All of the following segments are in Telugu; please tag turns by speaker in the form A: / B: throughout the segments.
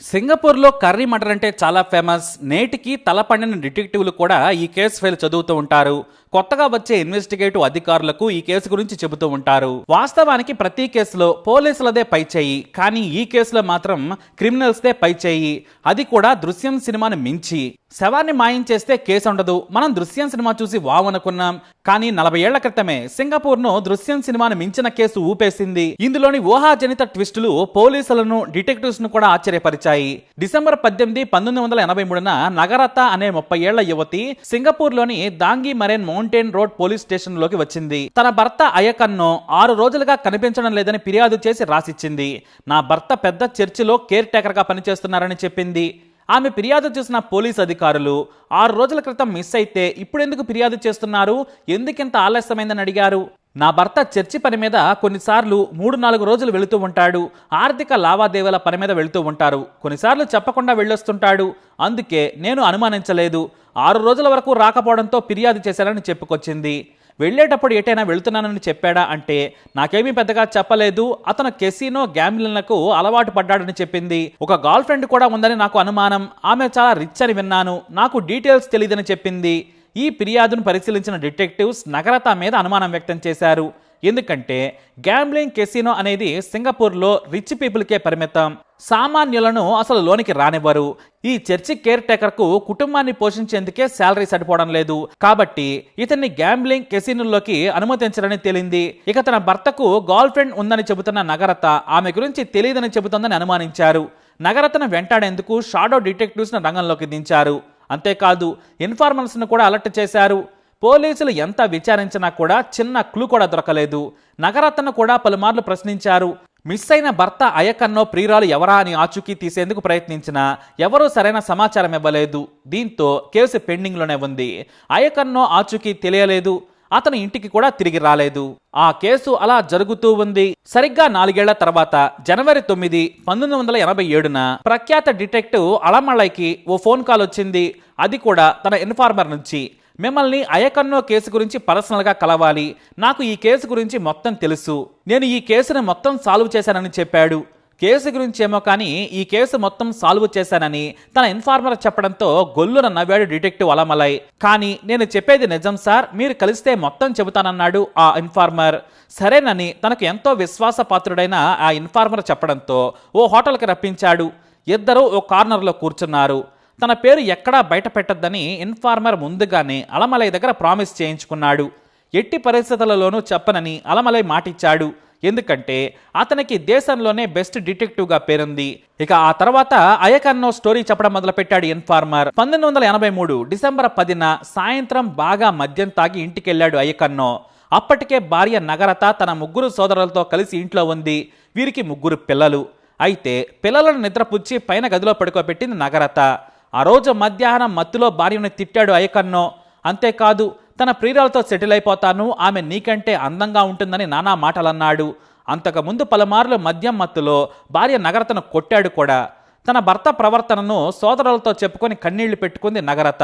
A: సింగపూర్లో కర్రీ మటన్ అంటే చాలా ఫేమస్. నేటికి తలపండిన డిటెక్టివ్లు కూడా ఈ కేసు ఫైల్ చదువుతూ ఉంటారు. కొత్తగా వచ్చే ఇన్వెస్టిగేటివ్ అధికారులకు ఈ కేసు గురించి చెబుతూ ఉంటారు. వాస్తవానికి ప్రతి కేసులో పోలీసులదే పై చేయి. కానీ ఈ కేసులో మాత్రం క్రిమినల్స్దే పై చేయి. అది కూడా దృశ్యం సినిమాను మించి. శవాన్ని మాయం చేస్తే కేసు ఉండదు మనం దృశ్యం సినిమా చూసి వావ్ అనుకున్నాం కానీ నలభై ఏళ్ళ క్రితమే సింగపూర్ను దృశ్యం సినిమాను మించిన కేసు ఊపేసింది. ఇందులోని ఊహాజనిత ట్విస్టులు పోలీసులను డిటెక్టివ్స్ను కూడా ఆశ్చర్యపరిచాయి. డిసెంబర్ పద్దెనిమిది పంతొమ్మిది వందల ఎనభై మూడున నగరత అనే ముప్పై ఏళ్ళ యువతి సింగపూర్లోని దాంగి మరేన్ మౌంటైన్ రోడ్ పోలీస్ స్టేషన్లోకి వచ్చింది. తన భర్త అయకన్ను ఆరు రోజులుగా కనిపించడం లేదని ఫిర్యాదు చేసి రాసిచ్చింది. నా భర్త పెద్ద చర్చిలో కేర్ టేకర్గా పనిచేస్తున్నారని చెప్పింది. ఆమె ఫిర్యాదు చేసిన పోలీస్ అధికారులు ఆరు రోజుల క్రితం మిస్ అయితే ఇప్పుడెందుకు ఫిర్యాదు చేస్తున్నారు? ఎందుకింత ఆలస్యమైందని అడిగారు? నా భర్త చర్చి పని మీద కొన్నిసార్లు మూడు నాలుగు రోజులు వెళుతూ ఉంటాడు. ఆర్థిక లావాదేవీల పని మీద వెళుతూ ఉంటారు. కొన్నిసార్లు చెప్పకుండా వెళ్ళొస్తుంటాడు. అందుకే నేను అనుమానించలేదు. ఆరు రోజుల వరకు రాకపోవడంతో ఫిర్యాదు చేశానని చెప్పుకొచ్చింది. వెళ్ళేటప్పుడు ఎటైనా వెళుతున్నానని చెప్పాడా అంటే నాకేమీ పెద్దగా చెప్పలేదు. అతను కెసినో గ్యాంబ్లిన్లకు అలవాటు పడ్డాడని చెప్పింది. ఒక గర్ల్ ఫ్రెండ్ కూడా ఉందని నాకు అనుమానం. ఆమె చాలా రిచ్ అని విన్నాను. నాకు డీటెయిల్స్ తెలియదని చెప్పింది. ఈ ఫిర్యాదును పరిశీలించిన డిటెక్టివ్స్ నగరత మీద అనుమానం వ్యక్తం చేశారు. ఎందుకంటే గ్యాంబ్లింగ్ కెసినో అనేది సింగపూర్లో రిచ్ పీపుల్కే పరిమితం. సామాన్యులను అసలు లోనికి రానివ్వరు. ఈ చర్చి కేర్ టేకర్కు కుటుంబాన్ని పోషించేందుకే శాలరీ సరిపోవడం లేదు. కాబట్టి ఇతన్ని గ్యాంబ్లింగ్ కెసినోల్లోకి అనుమతించరని తేలింది. ఇక తన భర్తకు గర్ల్ ఫ్రెండ్ ఉందని చెబుతున్న నగరత ఆమె గురించి తెలియదని చెబుతోందని అనుమానించారు. నగరతను వెంటాడేందుకు షాడో డిటెక్టివ్స్ను రంగంలోకి దించారు. అంతేకాదు ఇన్ఫార్మర్స్ను కూడా అలర్ట్ చేశారు. పోలీసులు ఎంత విచారించినా కూడా చిన్న క్లూ కూడా దొరకలేదు. నగరత్న కూడా పలుమార్లు ప్రశ్నించారు. మిస్ అయిన భర్త అయకన్నో ప్రియురాలు ఎవరా అని ఆచూకీ తీసేందుకు ప్రయత్నించినా ఎవరూ సరైన సమాచారం ఇవ్వలేదు. దీంతో కేసు పెండింగ్లోనే ఉంది. అయకన్నో ఆచూకీ తెలియలేదు. అతను ఇంటికి కూడా తిరిగి రాలేదు. ఆ కేసు అలా జరుగుతూ ఉంది. సరిగ్గా నాలుగేళ్ళ తర్వాత జనవరి తొమ్మిది పంతొమ్మిది వందల ఎనభై ఏడున ప్రఖ్యాత డిటెక్టివ్ అలమలైకి ఓ ఫోన్ కాల్ వచ్చింది. అది కూడా తన ఇన్ఫార్మర్ నుంచి. మిమ్మల్ని అయకన్నో కేసు గురించి పర్సనల్గా కలవాలి. నాకు ఈ కేసు గురించి మొత్తం తెలుసు. నేను ఈ కేసును మొత్తం సాల్వ్ చేశానని చెప్పాడు. కేసు గురించి ఏమో కానీ ఈ కేసు మొత్తం సాల్వ్ చేశానని తన ఇన్ఫార్మర్ చెప్పడంతో గొల్లున నవ్వాడు డిటెక్టివ్ అలమలై. కానీ నేను చెప్పేది నిజం సార్ మీరు కలిస్తే మొత్తం చెబుతానన్నాడు ఆ ఇన్ఫార్మర్. సరేనని తనకు ఎంతో విశ్వాసపాత్రుడైన ఆ ఇన్ఫార్మర్ చెప్పడంతో ఓ హోటల్కి రప్పించాడు. ఇద్దరూ ఓ కార్నర్లో కూర్చున్నారు. తన పేరు ఎక్కడా బయట పెట్టద్దని ఇన్ఫార్మర్ ముందుగానే అలమలై దగ్గర ప్రామిస్ చేయించుకున్నాడు. ఎట్టి పరిస్థితులలోనూ చెప్పనని అలమలై మాటిచ్చాడు. ఎందుకంటే అతనికి దేశంలోనే బెస్ట్ డిటెక్టివ్గా పేరుంది. ఇక ఆ తర్వాత అయకన్నో స్టోరీ చెప్పడం మొదలుపెట్టాడు ఇన్ఫార్మర్. పంతొమ్మిది వందల ఎనభై మూడు డిసెంబర్ పదిన సాయంత్రం బాగా మద్యం తాగి ఇంటికెళ్ళాడు అయ్యకన్నో అప్పటికే భార్య నగరత తన ముగ్గురు సోదరులతో కలిసి ఇంట్లో ఉంది. వీరికి ముగ్గురు పిల్లలు. అయితే పిల్లలను నిద్రపుచ్చి పైన గదిలో పడుకోబెట్టింది నగరత. ఆ రోజు మధ్యాహ్నం మత్తులో భార్యను తిట్టాడు అయ్యకన్నో. అంతేకాదు తన ప్రియురాలతో సెటిల్ అయిపోతాను ఆమె నీకంటే అందంగా ఉంటుందని నానా మాటలన్నాడు. అంతకుముందు పలుమార్లు మద్యం మత్తులో భార్య నగరతను కొట్టాడు కూడా. తన భర్త ప్రవర్తనను సోదరులతో చెప్పుకొని కన్నీళ్ళు పెట్టుకుంది నగరత.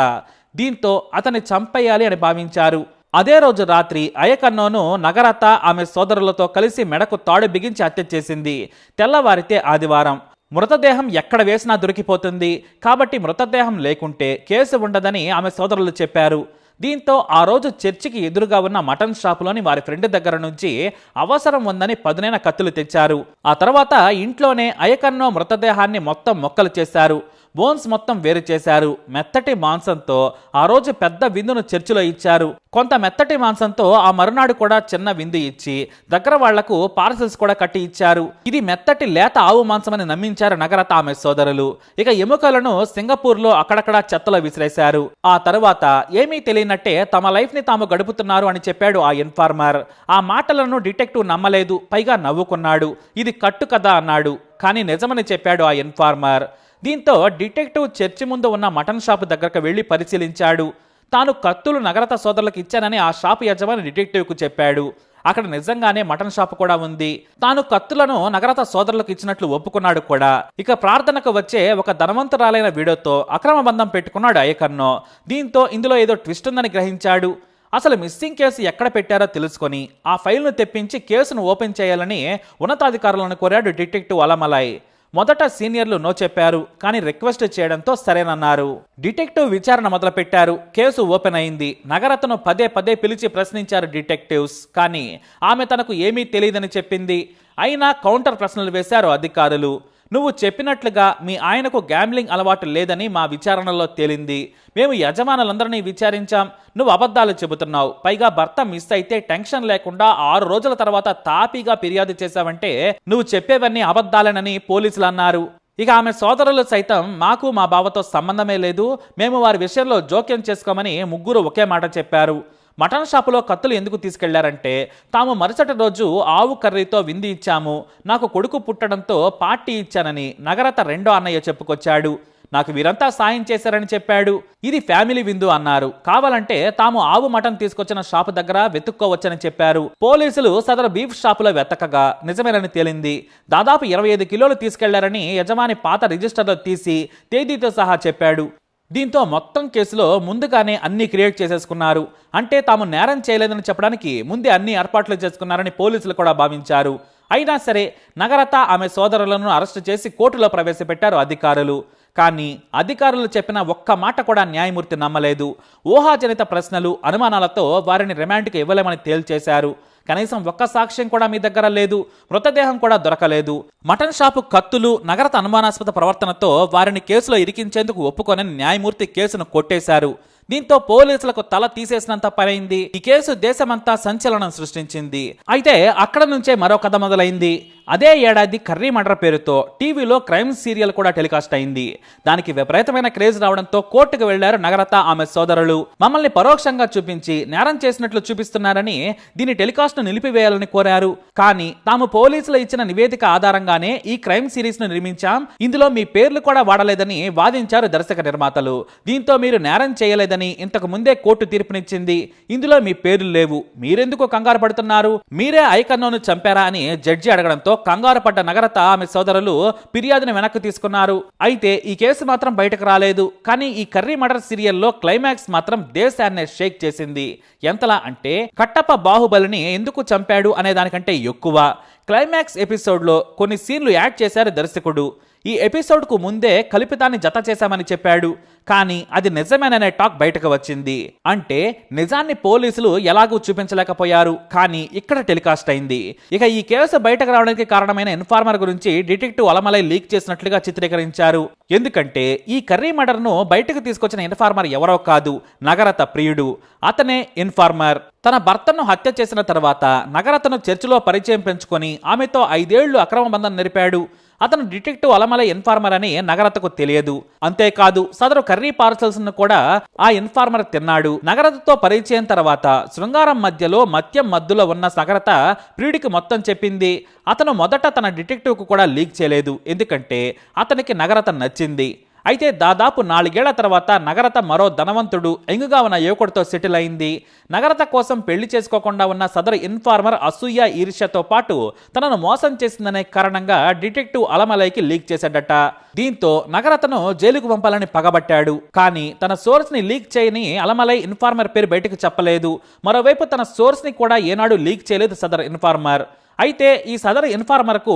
A: దీంతో అతన్ని చంపేయాలి అని భావించారు. అదే రోజు రాత్రి అయకన్నోను నగరత ఆమె సోదరులతో కలిసి మెడకు తాడు బిగించి హత్య చేసింది. తెల్లవారితే ఆదివారం. మృతదేహం ఎక్కడ వేసినా దొరికిపోతుంది. కాబట్టి మృతదేహం లేకుంటే కేసు ఉండదని ఆమె సోదరులు చెప్పారు. దీంతో ఆ రోజు చర్చికి ఎదురుగా ఉన్న మటన్ షాపులోని వారి ఫ్రెండ్ దగ్గర నుంచి అవసరం ఉందని పదునైన కత్తులు తెచ్చారు. ఆ తర్వాత ఇంట్లోనే అయకన్నో మృతదేహాన్ని మొత్తం మొక్కలు చేశారు. బోన్స్ మొత్తం వేరు చేశారు. మెత్తటి మాంసంతో ఆ రోజు పెద్ద విందును చర్చిలో ఇచ్చారు. కొంత మెత్తటి మాంసంతో ఆ మరునాడు కూడా చిన్న విందు ఇచ్చి దగ్గర వాళ్ళకు పార్సల్స్ కూడా కట్టి ఇచ్చారు. ఇది మెత్తటి లేత ఆవు మాంసమని నమ్మించారు నగరత ఆమె సోదరులు. ఇక ఎముకలను సింగపూర్లో అక్కడక్కడ చెత్తలో విసిరేశారు. ఆ తరువాత ఏమీ తెలియనట్టే తమ లైఫ్ని తాము గడుపుతున్నారు అని చెప్పాడు ఆ ఇన్ఫార్మర్. ఆ మాటలను డిటెక్టివ్ నమ్మలేదు పైగా నవ్వుకున్నాడు. ఇది కట్టు కదా అన్నాడు. కానీ నిజమని చెప్పాడు ఆ ఇన్ఫార్మర్. దీంతో డిటెక్టివ్ చర్చి ముందు ఉన్న మటన్ షాపు దగ్గరకు వెళ్ళి పరిశీలించాడు. తాను కత్తులు నగరత సోదరులకు ఇచ్చానని ఆ షాపు యజమాని డిటెక్టివ్కు చెప్పాడు. అక్కడ నిజంగానే మటన్ షాప్ కూడా ఉంది. తాను కత్తులను నగరత సోదరులకు ఇచ్చినట్లు ఒప్పుకున్నాడు కూడా. ఇక ప్రార్థనకు వచ్చే ఒక ధనవంతురాలైన వీడియోతో అక్రమ బంధం పెట్టుకున్నాడు అయ్యకన్నో దీంతో ఇందులో ఏదో ట్విస్ట్ ఉందని గ్రహించాడు. అసలు మిస్సింగ్ కేసు ఎక్కడ పెట్టారో తెలుసుకొని ఆ ఫైల్ను తెప్పించి కేసును ఓపెన్ చేయాలని ఉన్నతాధికారులను కోరాడు డిటెక్టివ్ అలమలాయ్ మొదట సీనియర్లు నో చెప్పారు కానీ రిక్వెస్ట్ చేయడంతో సరేనన్నారు. డిటెక్టివ్ విచారణ మొదలుపెట్టారు కేసు ఓపెన్ అయింది. నగరతను పదే పదే పిలిచి ప్రశ్నించారు డిటెక్టివ్స్ కానీ ఆమె తనకు ఏమీ తెలియదని చెప్పింది. అయినా కౌంటర్ ప్రశ్నలు వేశారు అధికారులు. నువ్వు చెప్పినట్లుగా మీ ఆయనకు గ్యాంబ్లింగ్ అలవాటు లేదని మా విచారణలో తేలింది. మేము యజమానులందరినీ విచారించాం. నువ్వు అబద్ధాలు చెబుతున్నావు. పైగా భర్త మిస్ అయితే టెన్షన్ లేకుండా ఆరు రోజుల తర్వాత తాపీగా ఫిర్యాదు చేశావంటే నువ్వు చెప్పేవన్నీ అబద్ధాలేనని పోలీసులు అన్నారు. ఇక ఆమె సోదరులు సైతం మాకు మా బావతో సంబంధమే లేదు. మేము వారి విషయంలో జోక్యం చేసుకోమని ముగ్గురు ఒకే మాట చెప్పారు. మటన్ షాపులో కత్తులు ఎందుకు తీసుకెళ్ళారంటే తాము మరుసటి రోజు ఆవు కర్రీతో విందు ఇచ్చాము నాకు కొడుకు పుట్టడంతో పార్టీ ఇచ్చానని నగరత రెండో అన్నయ్య చెప్పుకొచ్చాడు. నాకు వీరంతా సాయం చేశారని చెప్పాడు. ఇది ఫ్యామిలీ విందు అన్నారు. కావాలంటే తాము ఆవు మటన్ తీసుకొచ్చిన షాపు దగ్గర వెతుక్కోవచ్చని చెప్పారు. పోలీసులు సదరు బీఫ్ షాపులో వెతకగా నిజమేనని తేలింది. దాదాపు ఇరవై ఐదు కిలోలు తీసుకెళ్ళారని యజమాని పాత రిజిస్టర్లో తీసి తేదీతో సహా చెప్పాడు. దీంతో మొత్తం కేసులో ముందుగానే అన్ని క్రియేట్ చేసేసుకున్నారు. అంటే తాము నేరం చేయలేదని చెప్పడానికి ముందే అన్ని ఏర్పాట్లు చేసుకున్నారని పోలీసులు కూడా భావించారు. అయినా సరే నగరత ఆమె సోదరులను అరెస్టు చేసి కోర్టులో ప్రవేశపెట్టారు అధికారులు. కానీ అధికారులు చెప్పిన ఒక్క మాట కూడా న్యాయమూర్తి నమ్మలేదు. ఊహాజనిత ప్రశ్నలు అనుమానాలతో వారిని రిమాండ్కి ఇవ్వలేమని తేల్చేశారు. కనీసం ఒక్క సాక్ష్యం కూడా మీ దగ్గర లేదు. మృతదేహం కూడా దొరకలేదు. మటన్ షాపు కత్తులు నగరత అనుమానాస్పద ప్రవర్తనతో వారిని కేసులో ఇరికించేందుకు ఒప్పుకొని న్యాయమూర్తి కేసును కొట్టేశారు. దీంతో పోలీసులకు తల తీసేసినంత పనైంది. ఈ కేసు దేశమంతా సంచలనం సృష్టించింది. అయితే అక్కడ నుంచే మరో కథ మొదలైంది. అదే ఏడాది కర్రీ మర్డర్ పేరుతో టీవీలో క్రైమ్ సీరియల్ కూడా టెలికాస్ట్ అయింది. దానికి విపరీతమైన క్రేజ్ రావడంతో కోర్టుకు వెళ్ళారు నగరత ఆమె సోదరులు. మమ్మల్ని పరోక్షంగా చూపించి నేరం చేసినట్లు చూపిస్తున్నారని దీని టెలికాస్ట్ను నిలిపివేయాలని కోరారు. కానీ తాము పోలీసులు ఇచ్చిన నివేదిక ఆధారంగానే ఈ క్రైమ్ సిరీస్ను నిర్మించాం. ఇందులో మీ పేర్లు కూడా వాడలేదని వాదించారు దర్శక నిర్మాతలు. దీంతో మీరు నేరం చేయలేదని ఇంతకు ముందే కోర్టు తీర్పునిచ్చింది. ఇందులో మీ పేర్లు లేవు. మీరెందుకు కంగారు పడుతున్నారు? మీరే ఐకన్నోను చంపారా అని జడ్జి అడగడంతో కంగారు పడ్డ నగరత ఆమె సోదరులు ఫిర్యాదును వెనక్కి తీసుకున్నారు. అయితే ఈ కేసు మాత్రం బయటకు రాలేదు. కానీ ఈ కర్రీ మర్డర్ సీరియల్లో క్లైమాక్స్ మాత్రం దేశాన్నే షేక్ చేసింది. ఎంతలా అంటే కట్టప్ప బాహుబలిని ఎందుకు చంపాడు అనే దానికంటే ఎక్కువ. క్లైమాక్స్ ఎపిసోడ్లో కొన్ని సీన్లు యాడ్ చేశారు దర్శకుడు. ఈ ఎపిసోడ్కు ముందే కలిపితాన్ని జత చేశామని చెప్పాడు. కానీ అది నిజమేననే టాక్ బయటకు వచ్చింది. అంటే నిజాన్ని పోలీసులు ఎలాగూ చూపించలేకపోయారు. కానీ ఇక్కడ టెలికాస్ట్ అయింది. ఇక ఈ కేసు బయటకు రావడానికి కారణమైన ఇన్ఫార్మర్ గురించి డిటెక్టివ్ అలమలై లీక్ చేసినట్లుగా చిత్రీకరించారు. ఎందుకంటే ఈ కర్రీ మర్డర్ను బయటకు తీసుకొచ్చిన ఇన్ఫార్మర్ ఎవరో కాదు నగరత ప్రియుడు. అతనే ఇన్ఫార్మర్. తన భర్తను హత్య చేసిన తర్వాత నగరతను చర్చిలో పరిచయం పెంచుకొని ఆమెతో ఐదేళ్ళు అక్రమ బంధం నెరిపాడు అతను డిటెక్టివ్ అలమల ఇన్ఫార్మర్ అని నగరతకు తెలియదు. అంతేకాదు సదరు కర్రీ పార్సల్స్ను కూడా ఆ ఇన్ఫార్మర్ తిన్నాడు. నగరతతో పరిచయం తర్వాత శృంగారం మధ్యలో మద్యం మద్దులో ఉన్న నగరత ప్రియుడికి మొత్తం చెప్పింది. అతను మొదట తన డిటెక్టివ్కు కూడా లీక్ చేయలేదు. ఎందుకంటే అతనికి నగరత నచ్చింది. అయితే దాదాపు నాలుగేళ్ళ తర్వాత నగరత మరో ధనవంతుడు ఎంగుగా ఉన్న యువకుడితో సెటిల్ అయింది. నగరత కోసం పెళ్ళి చేసుకోకుండా ఉన్న సదరు ఇన్ఫార్మర్ అసూయ ఈర్ష్యతో పాటు తనను మోసం చేసిందనే కారణంగా డిటెక్టివ్ అలమలైకి లీక్ చేశాడట. దీంతో నగరతను జైలుకు పంపాలని పగబట్టాడు. కానీ తన సోర్స్ని లీక్ చేయని అలమలై ఇన్ఫార్మర్ పేరు బయటకు చెప్పలేదు. మరోవైపు తన సోర్స్ని కూడా ఏనాడు లీక్ చేయలేదు సదరు ఇన్ఫార్మర్. అయితే ఈ సదరు ఇన్ఫార్మర్కు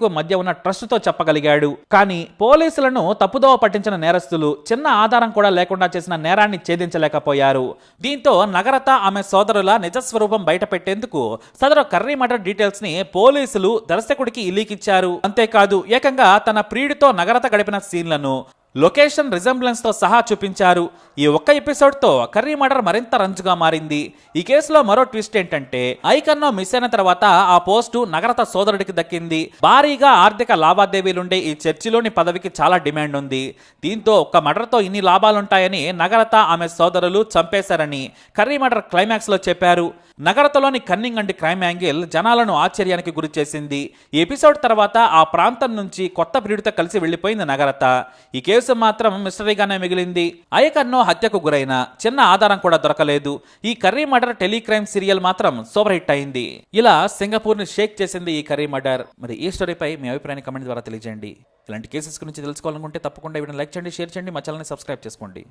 A: కు మధ్య ఉన్న ట్రస్ట్తో చెప్పగలిగాడు. కానీ పోలీసులను తప్పుదోవ పట్టించిన నేరస్తులు చిన్న ఆధారం కూడా లేకుండా చేసిన నేరాన్ని ఛేదించలేకపోయారు. దీంతో నగరత ఆమె సోదరుల నిజస్వరూపం బయటపెట్టేందుకు సదరు కర్రీ మర్డర్ డీటెయిల్స్ని పోలీసులు దర్శకుడికి ఇలీకిచ్చారు అంతేకాదు ఏకంగా తన ప్రియుడితో నగరత గడిపిన సీన్లను లొకేషన్ రిజంబ్లెన్స్తో సహా చూపించారు. ఈ ఒక్క ఎపిసోడ్తో కర్రీ మర్డర్ మరింత రంజుగా మారింది. ఈ కేసులో మరో ట్విస్ట్ ఏంటంటే ఐకన్నో మిస్ అయిన తర్వాత ఆ పోస్టు నగరత సోదరుడికి దక్కింది. భారీగా ఆర్థిక లావాదేవీలుండే ఈ చర్చిలోని పదవికి చాలా డిమాండ్ ఉంది దీంతో ఒక్క మర్డర్తో ఇన్ని లాభాలుంటాయని నగరత ఆమె సోదరులు చంపేశారని కర్రీ మర్డర్ క్లైమాక్స్లో చెప్పారు. నగరతలోని కన్నింగ్ అండ్ క్రైమ్ యాంగిల్ జనాలను ఆశ్చర్యానికి గురి చేసింది. ఈ ఎపిసోడ్ తర్వాత ఆ ప్రాంతం నుంచి కొత్త ప్రియుడితో కలిసి వెళ్ళిపోయింది నగరత. ఈ కేసు మాత్రం మిస్టరీగానే మిగిలింది. అయకన్నో హత్యకు గురైన చిన్న ఆధారం కూడా దొరకలేదు. ఈ curry murder tele crime serial మాత్రం సూపర్ హిట్ అయింది. ఇలా సింగపూర్ని షేక్ చేసింది ఈ కర్రీ మర్డర్. మరి ఈ స్టోరీపై మీ అభిప్రాయాన్ని కమెంట్ ద్వారా తెలియజేయండి. ఇలాంటి కేసెస్ గురించి తెలుసుకోవాలనుకుంటే తప్పకుండా వీడియో లైక్ చేయండి షేర్ చేయండి. మా ఛానల్ని సబ్స్క్రైబ్ చేసుకోండి.